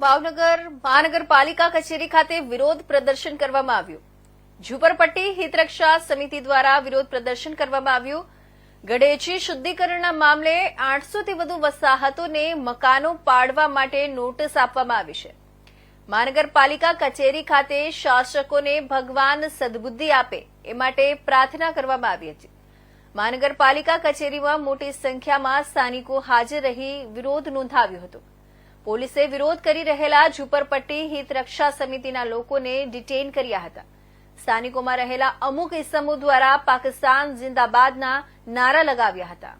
ભાવનગર મહાનગરપાલિકા કચેરી ખાતે વિરોધ પ્રદર્શન કરવામાં આવ્યું. ઝુંપડપટ્ટી હિતરક્ષા સમિતિ દ્વારા વિરોધ પ્રદર્શન કરવામાં આવ્યું. ગડેચી શુદ્ધિકરણના મામલે આઠસોથી વધુ વસાહતોને મકાનો પાડવા માટે નોટિસ આપવામાં આવી છે. મહાનગરપાલિકા કચેરી ખાતે શાસકોને ભગવાન સદબુદ્ધિ આપે એ માટે પ્રાર્થના કરવામાં આવી હતી. મહાનગરપાલિકા કચેરીમાં મોટી સંખ્યામાં સ્થાનિકો હાજર રહી વિરોધ નોંધાવ્યો હતો. પોલીસે વિરોધ કરી રહેલા ઝુંપડપટ્ટી હિતરક્ષા સમિતિના લોકોને ડિટેઇન કર્યા હતા. સ્થાનિકોમાં રહેલા અમુક ઇસમો દ્વારા પાકિસ્તાન જિંદાબાદના નારા લગાવ્યા હતા.